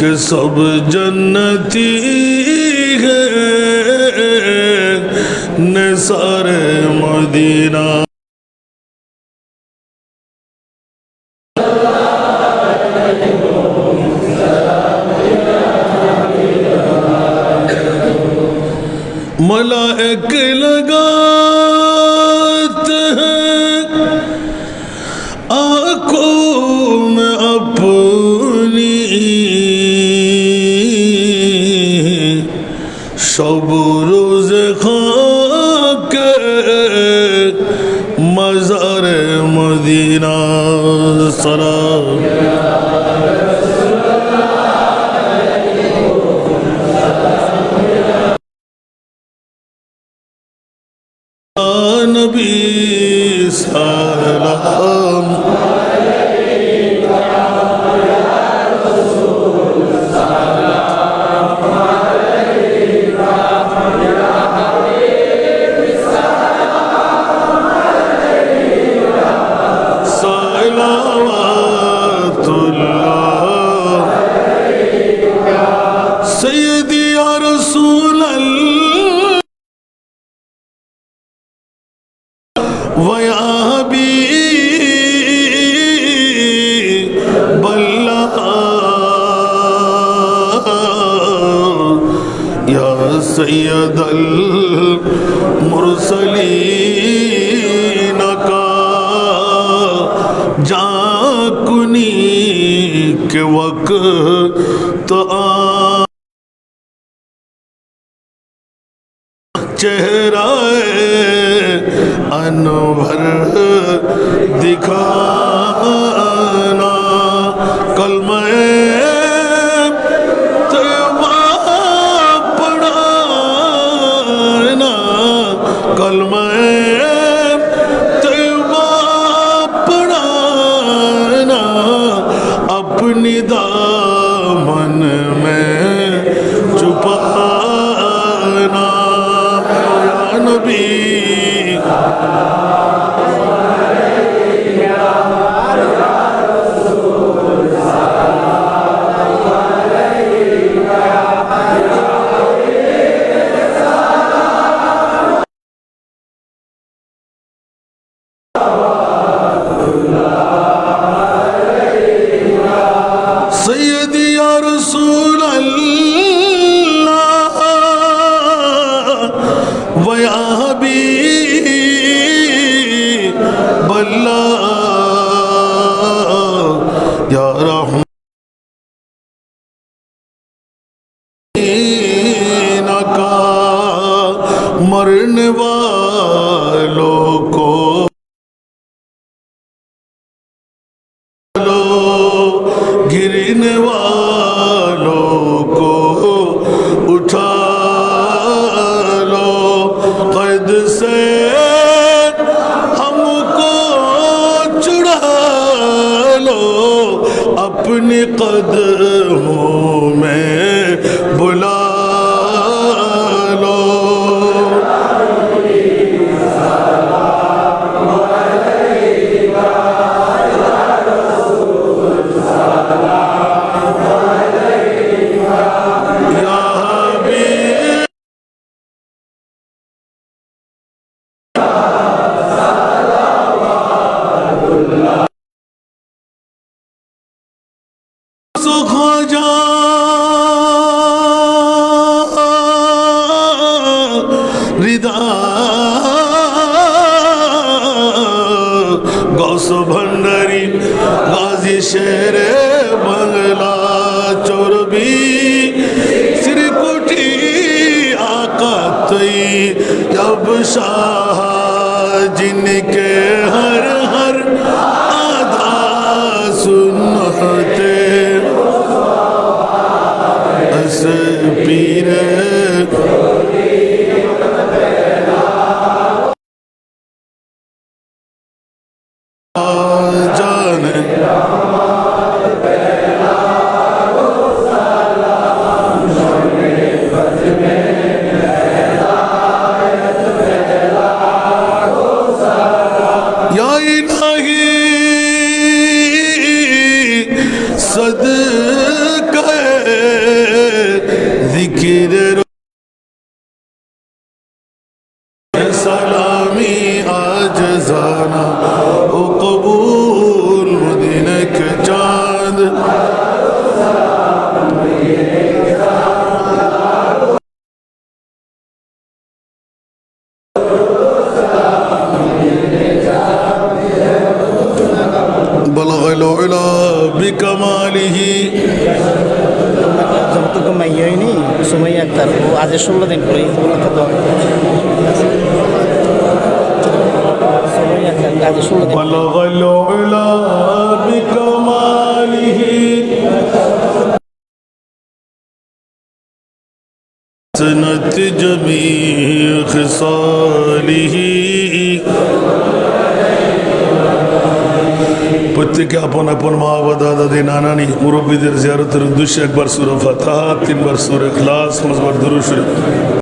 کہ سب جنتی ہے نثار مدینہ ملائک لگا মজর Medina সরা নবী সারা सैयद मुरसलीन का जाकुनी के वक्त आ चेहरा अनवर दिखाना कल 이 মরনে রিদা গস ভণ্ডারী গাজী শেরে বাংলা চর্বি। শ্রীকুটি আকাতই জব শাহ জিনকে হর সালামি আজ জানা ও কবুল মদিনে কে চাঁদ بلغ العلا بكماله যতটুকু মাইয়া হয়নি সুমাইয়া আক্তার ও আজ ষোলো দিন পরে بلغ العلا بكماله سنت جميع خصاله প্রত্যেকে আপন আপন মা বাবা দাদা দাদি নানানি মুরব্বীদের জিয়ারতের উদ্দেশ্যে একবার সুর ফাতাহা তিনবার সুর ইখলাস পাঁচবার দুরূদ শরীফ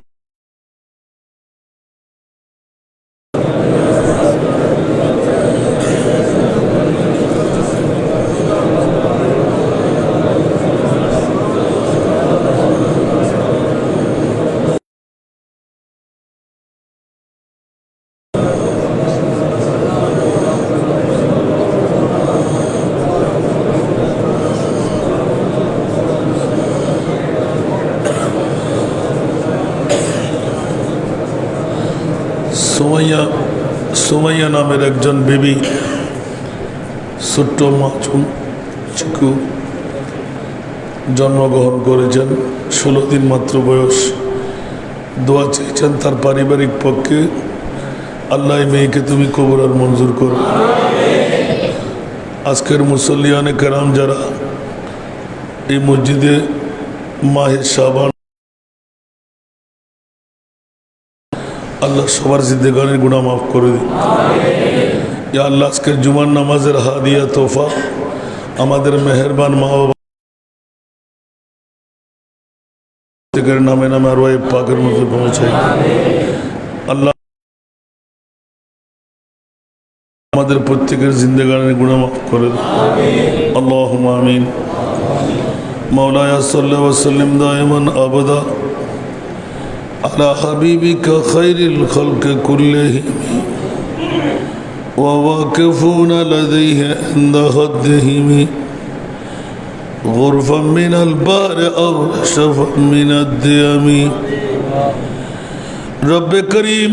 সোমাইয়া সোমাইয়া নামের একজন বেবি, ছোট্ট মাছুম চিকু, জন্মগ্রহণ করেছেন, ষোলো দিন মাত্র বয়স। দোয়া চেয়েছেন তার পারিবারিক পক্ষে, আল্লাহ মেয়েকে তুমি কবর আর মঞ্জুর করো। আজকের মুসল্লিয়ানে কেরাম যারা, এই মসজিদে মাহের সাবান আল্লাহ সবার জিদ্দেগানের গুণা মাফ করে দিন ইয়া আল্লাহ আজকের জুমার নামাজের হাদিয়া তোফা আমাদের মেহেরবান মা বাবা প্রত্যেকের নামে নামে আর ওয়াই পাকের মধ্যে পৌঁছাই আল্লাহ আমাদের প্রত্যেকের জিন্দেগানের গুণা মাফ করে দিন আল্লাহ আমিন مولاي صلى وسلم دائما أبدا على حبيبك خير الخلق كلهم وواقفون لديه عند خدهم غرفا من البار أو شفا من الديم رب করিম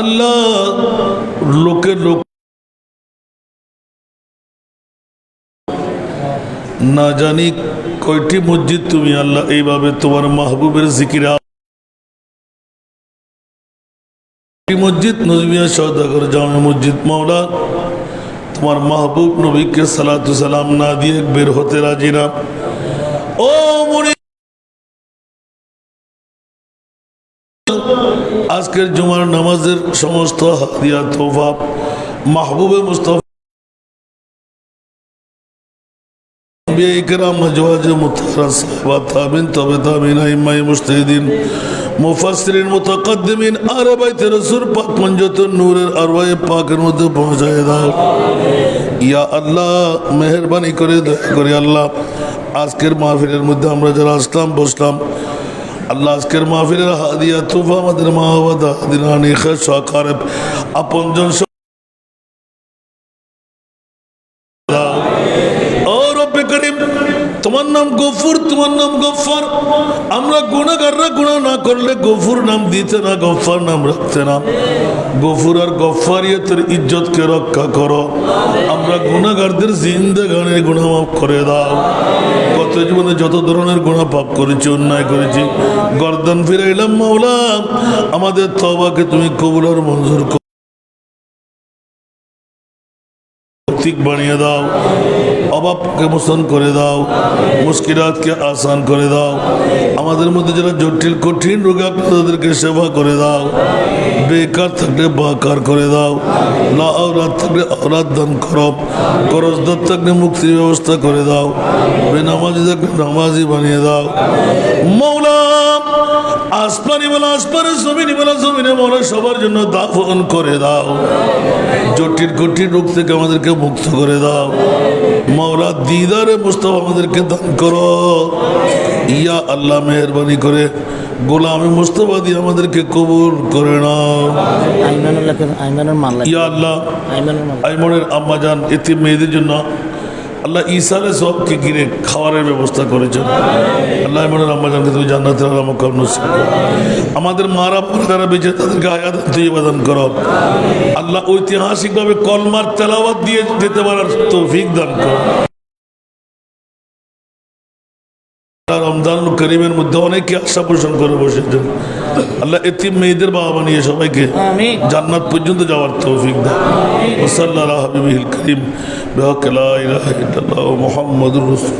আল্লাহ লোকের লোক না জানি কয়টি মসজিদ তুমি আল্লাহ এইভাবে তোমার মাহবুবের জিকিরা মসজিদ? নজমিয়া সৌদাগর জামে মসজিদ মাওলা। তোমার মাহবুব নবীকে সালাতু সালাম না দিয়ে বের হতে রাজি না। ও আজকের জুমার নামাজের সমস্ত হাদিয়া তোফা মাহবুবে মুস্তফা মুফাসরিন মুতাকাদ্দিমিন আর বাইতে রসুল পাক পঞ্জত নূরের আরওয়ায়ে মধ্যে পৌঁছায় ইয়া আল্লাহ, মেহরবানি করে করে আল্লাহ, আজকের মাহফিলের মধ্যে আমরা যারা আসলাম, বসলাম, আল্লাহ আজকের মাহফিলের হাদিয়া, তুফা আমাদের মা বাবা দাদিনা নিখা তোমার নাম গফুর, তোমার নাম গফার। আমরা গুণাগাররা গুণা না করলে গফুর নাম দিতে না, গফার নাম রাখতে না। গফুর আর গফারিয়তের ইজ্জতকে রক্ষা করো। আমরা গুণাগারদের জিন্দেগানের গুণা মাফ করে দাও। কত জীবনে যত ধরনের গুণা পাপ করেছি, অন্যায় করেছি, গর্দন ফিরাইলাম মাওলা আমাদের তবাকে তুমি কবুল আর মঞ্জুর করো ঠিক বানিয়ে দাও। অভাবকে মোচন করে দাও। মুশকিলাতকে আসান করে দাও। আমাদের মধ্যে যারা জটিল, কঠিন রোগে তাদেরকে সেবা করে দাও। বেকার থাকলে বাকার করে দাও। না আওরাত থাকলে আওরাত দান করো। করজদার থাকলে মুক্তির ব্যবস্থা করে দাও। বেনামাজি থাকলে নামাজি বানিয়ে দাও। মৌলা আসমানি বলা আসমানে জমিনি বলা জমিনে বলা সবার জন্য দাফন করে দাও। জটিল কঠিন রোগ থেকে আমাদেরকে মুক্ত করে দাও। মাওলা দিদারে মুস্তফা আমাদেরকে দান করো। ইয়া আল্লাহ মেহরবানি করে গোলামি মুস্তফা দিয়ে আমাদেরকে কবুল করে নাও। ইয়া আল্লাহ আইমনের আম্মাজান এতে মেয়েদের জন্য আল্লাহ ঈসারে সবকে ঘিরে খাওয়ারের ব্যবস্থা করেছেন। আল্লাহ মনে আম্মাজানকে তুমি জান্নাতের নসিব আমাদের মারা যারা বেঁচে তাদেরকে আয়াত বাদান করো। আল্লাহ ঐতিহাসিকভাবে কলমার তেলাওয়াত দিয়ে যেতে পারার তৌফিক দান করো। রমজান করিমের মধ্যে অনেকে আশা পোষণ করে বসেছেন। আল্লাহ এতিম মেয়েদের বাবা বানিয়ে সবাইকে জান্নাত পর্যন্ত যাওয়ার তৌফিক ওসাল্লাহ হাবিবিল করিম। বেহক মোহাম্মদুর রসুল